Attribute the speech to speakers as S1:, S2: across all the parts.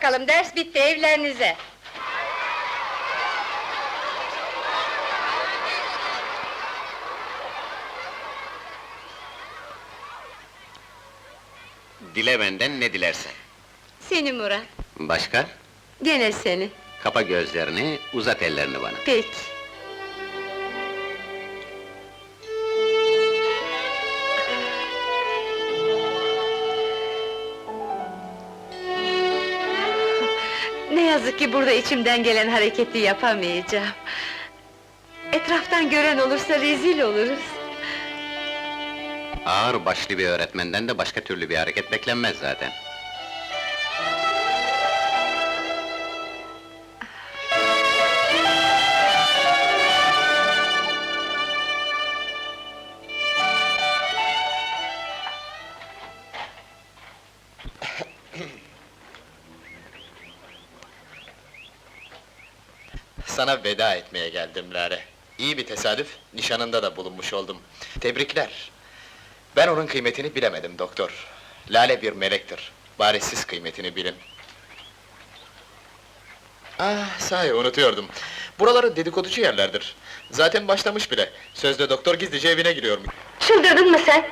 S1: bakalım, ders bitti, evlerinize!
S2: Dile benden ne dilersen.
S1: Seni Murat,
S2: Başka?
S1: gene seni.
S2: Kapa gözlerini, uzat ellerini bana.
S1: Peki. Yazık ki burada içimden gelen hareketi yapamayacağım. Etraftan gören olursa rezil oluruz.
S2: Ağır başlı bir öğretmenden de başka türlü bir hareket beklenmez zaten.
S3: Sana veda etmeye geldim Lale. İyi bir tesadüf, nişanında da bulunmuş oldum. Tebrikler. Ben onun kıymetini bilemedim doktor. Lale bir melektir. Bari siz kıymetini bilin. Ah, sahi unutuyordum. Buraları dedikoducu yerlerdir. Zaten başlamış bile. Sözde doktor gizlice evine giriyormuş.
S1: Çıldırdın mı sen?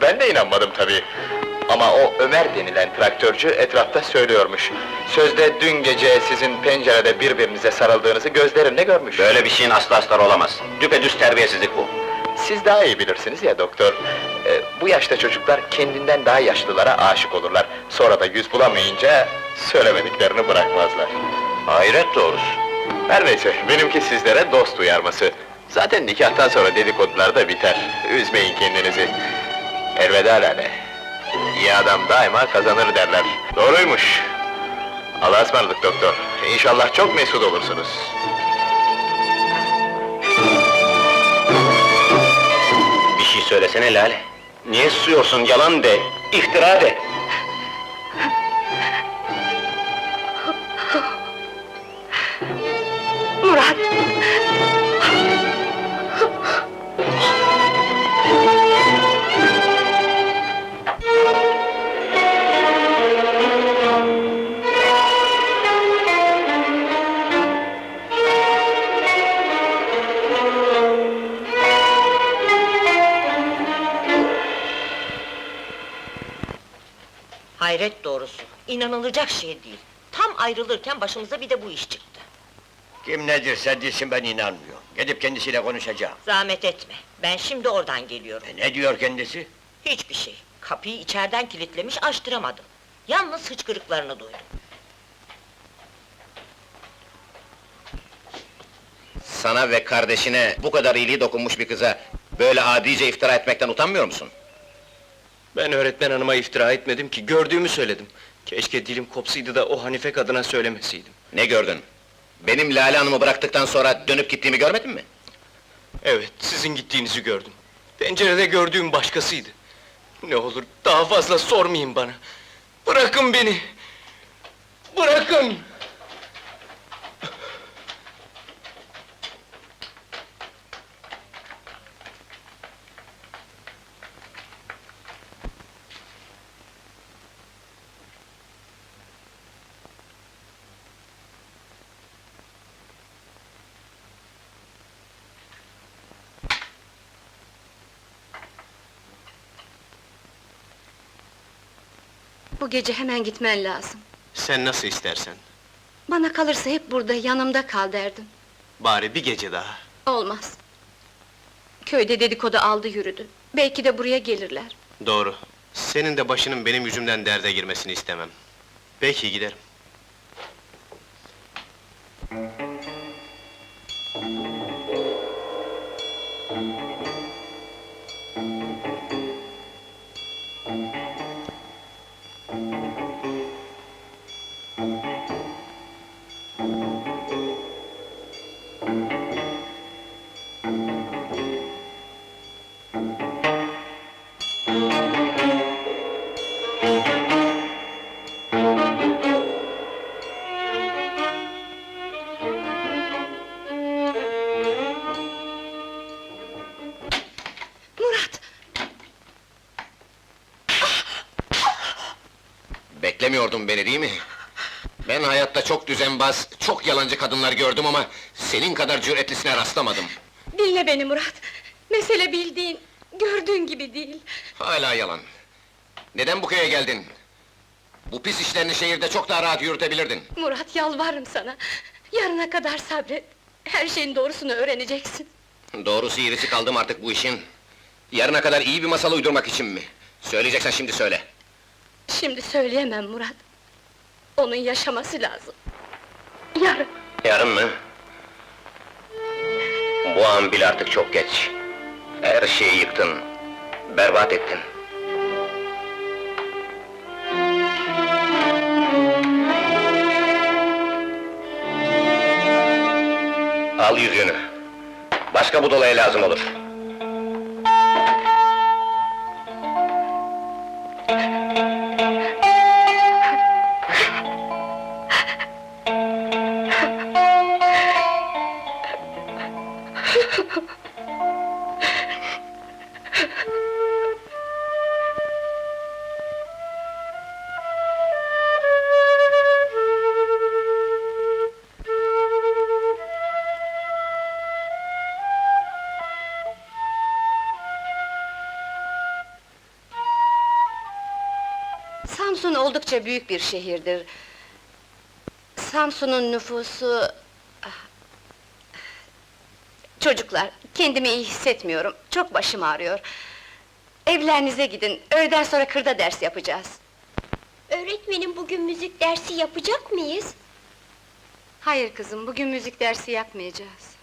S3: Ben de inanmadım tabii. Ama o Ömer denilen traktörcü etrafta söylüyormuş. Sözde dün gece sizin pencerede birbirinize sarıldığınızı gözlerinde görmüş.
S2: Böyle bir şeyin asla astar olamaz. Düpedüz terbiyesizlik bu.
S3: Siz daha iyi bilirsiniz ya doktor. Ee, bu yaşta çocuklar kendinden daha yaşlılara aşık olurlar. Sonra da yüz bulamayınca söylemediklerini bırakmazlar.
S2: Hayret doğrusu.
S3: Her neyse, benimki sizlere dost uyarması. Zaten nikahtan sonra dedikodular da biter. Üzmeyin kendinizi. Elveda Lale. İyi adam daima kazanır derler. Doğruymuş. Allah'a ısmarladık doktor. İnşallah çok mesut olursunuz.
S2: Bir şey söylesene Lale. Niye susuyorsun? Yalan de, iftira de.
S4: Hayret doğrusu, inanılacak şey değil. Tam ayrılırken başımıza bir de bu iş çıktı.
S5: Kim ne dirse desin ben inanmıyorum. Gidip kendisiyle konuşacağım.
S4: Zahmet etme, ben şimdi oradan geliyorum.
S5: E, ne diyor kendisi?
S4: Hiçbir şey, kapıyı içeriden kilitlemiş, açtıramadım. Yalnız hıçkırıklarını duydum.
S2: Sana ve kardeşine bu kadar iyiliği dokunmuş bir kıza böyle adice iftira etmekten utanmıyor musun?
S6: Ben öğretmen hanıma iftira etmedim ki, gördüğümü söyledim. Keşke dilim kopsaydı da o Hanife kadına söylemeseydim.
S2: Ne gördün? Benim Lale Hanım'ı bıraktıktan sonra dönüp gittiğimi görmedin mi?
S6: Evet, sizin gittiğinizi gördüm. Pencerede gördüğüm başkasıydı. Ne olur, daha fazla sormayın bana. Bırakın beni! Bırakın!
S1: Bu gece hemen gitmen lazım.
S6: Sen nasıl istersen.
S1: Bana kalırsa hep burada, yanımda kal derdim.
S6: Bari bir gece daha.
S1: Olmaz. Köyde dedikodu aldı yürüdü. Belki de buraya gelirler.
S6: Doğru. Senin de başının benim yüzümden derde girmesini istemem. Peki giderim.
S2: Beklemiyordun beni değil mi? Ben hayatta çok düzenbaz, çok yalancı kadınlar gördüm ama... ...senin kadar cüretlisine rastlamadım.
S1: Dinle beni Murat. Mesele bildiğin, gördüğün gibi değil.
S2: Hala yalan. Neden bu köye geldin? Bu pis işlerini şehirde çok daha rahat yürütebilirdin.
S1: Murat yalvarırım sana. Yarına kadar sabret. Her şeyin doğrusunu öğreneceksin.
S2: Doğrusu iyisi kaldım artık bu işin. Yarına kadar iyi bir masal uydurmak için mi? Söyleyeceksen şimdi söyle.
S1: Şimdi söyleyemem Murat. Onun yaşaması lazım. Yarın.
S2: Yarın mı? Bu an bile artık çok geç. Her şeyi yıktın, berbat ettin. Al yüzüğünü. Başka budalaya lazım olur.
S1: Oldukça büyük bir şehirdir. Samsun'un nüfusu... ah, Çocuklar, kendimi iyi hissetmiyorum. Çok başım ağrıyor. Evlerinize gidin, öğleden sonra kırda ders yapacağız.
S7: Öğretmenim bugün müzik dersi yapacak mıyız?
S1: Hayır kızım, bugün müzik dersi yapmayacağız.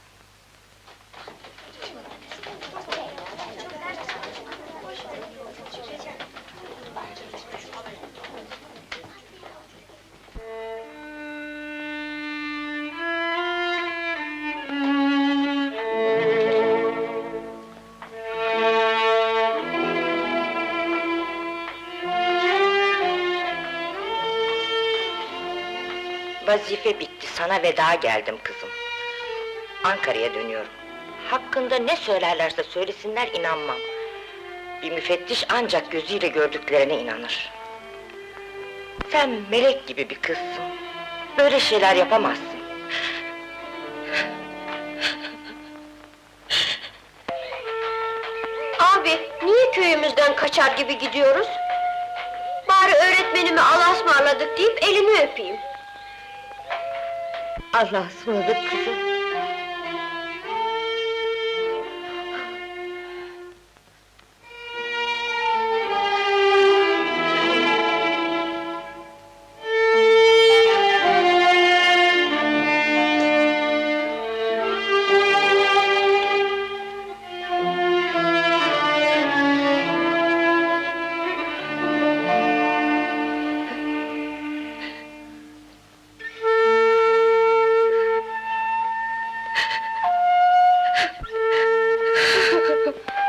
S4: Vazife bitti, sana veda geldim kızım. Ankara'ya dönüyorum. Hakkında ne söylerlerse söylesinler inanmam. Bir müfettiş ancak gözüyle gördüklerine inanır. Sen melek gibi bir kızsın. Böyle şeyler yapamazsın.
S7: Abi, niye köyümüzden kaçar gibi gidiyoruz? Bari öğretmenime Allah'a ısmarladık deyip elini öpeyim.
S4: Allah'a ısmarladık kızım.